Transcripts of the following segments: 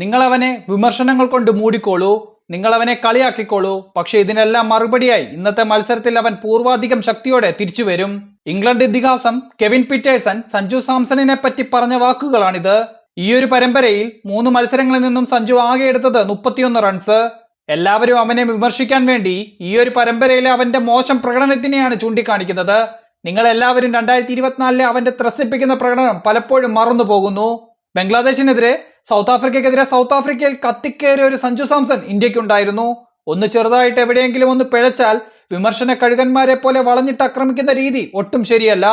നിങ്ങൾ അവനെ വിമർശനങ്ങൾ കൊണ്ട് മൂടിക്കോളൂ നിങ്ങളവനെ കളിയാക്കിക്കോളൂ. പക്ഷെ ഇതിനെല്ലാം മറുപടിയായി ഇന്നത്തെ മത്സരത്തിൽ അവൻ പൂർവാധികം ശക്തിയോടെ തിരിച്ചു വരും. ഇംഗ്ലണ്ട് ഇതിഹാസം കെവിൻ പിറ്റേഴ്സൺ സഞ്ജു സാംസണിനെ പറ്റി പറഞ്ഞ വാക്കുകളാണിത്. ഈ ഒരു പരമ്പരയിൽ മൂന്ന് മത്സരങ്ങളിൽ നിന്നും സഞ്ജു ആകെ എടുത്തത് മുപ്പത്തിയൊന്ന് റൺസ്. എല്ലാവരും അവനെ വിമർശിക്കാൻ വേണ്ടി ഈ ഒരു പരമ്പരയിലെ അവന്റെ മോശം പ്രകടനത്തിനെയാണ് ചൂണ്ടിക്കാണിക്കുന്നത്. നിങ്ങൾ എല്ലാവരും രണ്ടായിരത്തി ഇരുപത്തിനാലിലെ അവന്റെ ത്രസിപ്പിക്കുന്ന പ്രകടനം പലപ്പോഴും മറന്നു പോകുന്നു ബംഗ്ലാദേശിനെതിരെ സൗത്ത് ആഫ്രിക്കയ്ക്കെതിരെ സൗത്ത് ആഫ്രിക്കയിൽ കത്തിക്കേറിയ ഒരു സഞ്ജു സാംസൺ ഇന്ത്യക്കുണ്ടായിരുന്നു. ഒന്ന് ചെറുതായിട്ട് എവിടെയെങ്കിലും ഒന്ന് പിഴച്ചാൽ വിമർശന കഴുകന്മാരെ പോലെ വളഞ്ഞിട്ട് ആക്രമിക്കുന്ന രീതി ഒട്ടും ശരിയല്ല.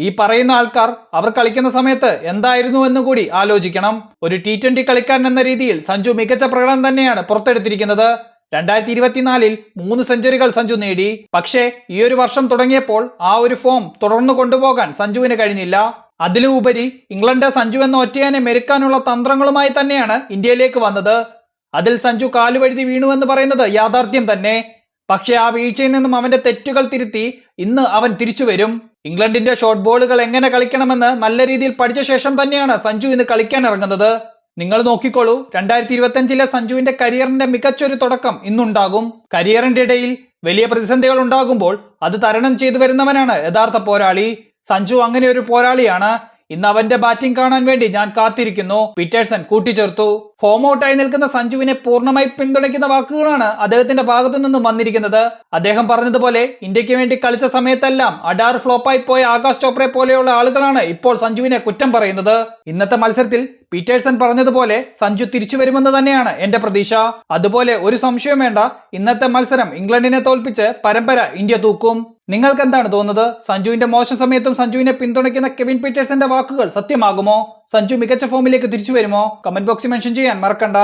ഈ പറയുന്ന ആൾക്കാർ അവർ കളിക്കുന്ന സമയത്ത് എന്തായിരുന്നു എന്ന് കൂടി ആലോചിക്കണം. ഒരു ടി ട്വന്റി കളിക്കാരൻ എന്ന രീതിയിൽ സഞ്ജു മികച്ച പ്രകടനം തന്നെയാണ് പുറത്തെടുത്തിരിക്കുന്നത്. രണ്ടായിരത്തി ഇരുപത്തിനാലിൽ മൂന്ന് സെഞ്ചുറികൾ സഞ്ജു നേടി. പക്ഷേ ഈ ഒരു വർഷം തുടങ്ങിയപ്പോൾ ആ ഒരു ഫോം തുടർന്നു കൊണ്ടുപോകാൻ സഞ്ജുവിന് കഴിഞ്ഞില്ല. അതിലും ഉപരി ഇംഗ്ലണ്ട് സഞ്ജു എന്ന ഒറ്റയാനെ മെരുക്കാനുള്ള തന്ത്രങ്ങളുമായി തന്നെയാണ് ഇന്ത്യയിലേക്ക് വന്നത്. അതിൽ സഞ്ജു കാലുവഴുതി വീണു എന്ന് പറയുന്നത് യാഥാർത്ഥ്യം തന്നെ. പക്ഷേ ആ വീഴ്ചയിൽ നിന്നും അവന്റെ തെറ്റുകൾ തിരുത്തി ഇന്ന് അവൻ തിരിച്ചു വരും. ഇംഗ്ലണ്ടിന്റെ ഷോർട്ട് ബോളുകൾ എങ്ങനെ കളിക്കണമെന്ന് നല്ല രീതിയിൽ പഠിച്ച ശേഷം തന്നെയാണ് സഞ്ജു ഇന്ന് കളിക്കാൻ ഇറങ്ങുന്നത്. നിങ്ങൾ നോക്കിക്കോളൂ രണ്ടായിരത്തി ഇരുപത്തിയഞ്ചിലെ സഞ്ജുവിന്റെ കരിയറിന്റെ മികച്ചൊരു തുടക്കം ഇന്നുണ്ടാകും. കരിയറിന്റെ ഇടയിൽ വലിയ പ്രതിസന്ധികൾ ഉണ്ടാകുമ്പോൾ അത് തരണം ചെയ്തു വരുന്നവനാണ് യഥാർത്ഥ പോരാളി. സഞ്ജു അങ്ങനെ ഒരു പോരാളിയാണ്. ഇന്ന് അവന്റെ ബാറ്റിംഗ് കാണാൻ വേണ്ടി ഞാൻ കാത്തിരിക്കുന്നു. പീറ്റേഴ്സൺ കൂട്ടിച്ചേർത്തു. ഫോം ഔട്ടായി നിൽക്കുന്ന സഞ്ജുവിനെ പൂർണമായി പിന്തുണയ്ക്കുന്ന വാക്കുകളാണ് അദ്ദേഹത്തിന്റെ ഭാഗത്തു നിന്നും വന്നിരിക്കുന്നത്. അദ്ദേഹം പറഞ്ഞതുപോലെ ഇന്ത്യയ്ക്ക് വേണ്ടി കളിച്ച സമയത്തെല്ലാം അഡാർ ഫ്ലോപ്പായി പോയ ആകാശ് ചോപ്രയെ പോലെയുള്ള ആളുകളാണ് ഇപ്പോൾ സഞ്ജുവിനെ കുറ്റം പറയുന്നത്. ഇന്നത്തെ മത്സരത്തിൽ പീറ്റേഴ്സൺ പറഞ്ഞതുപോലെ സഞ്ജു തിരിച്ചു വരുമെന്ന് തന്നെയാണ് എന്റെ പ്രതീക്ഷ. അതുപോലെ ഒരു സംശയം വേണ്ട ഇന്നത്തെ മത്സരം ഇംഗ്ലണ്ടിനെ തോൽപ്പിച്ച് പരമ്പര ഇന്ത്യ തൂക്കും. നിങ്ങൾക്ക് എന്താണ് തോന്നുന്നത്? സഞ്ജുവിന്റെ മോശം സമയത്തും സഞ്ജുവിനെ പിന്തുണയ്ക്കുന്ന കെവിൻ പീറ്റേഴ്സന്റെ വാക്കുകൾ സത്യമാകുമോ? സഞ്ജു മികച്ച ഫോമിലേക്ക് തിരിച്ചു വരുമോ? കമന്റ് ബോക്സിൽ മെൻഷൻ ചെയ്യാൻ മറക്കണ്ട.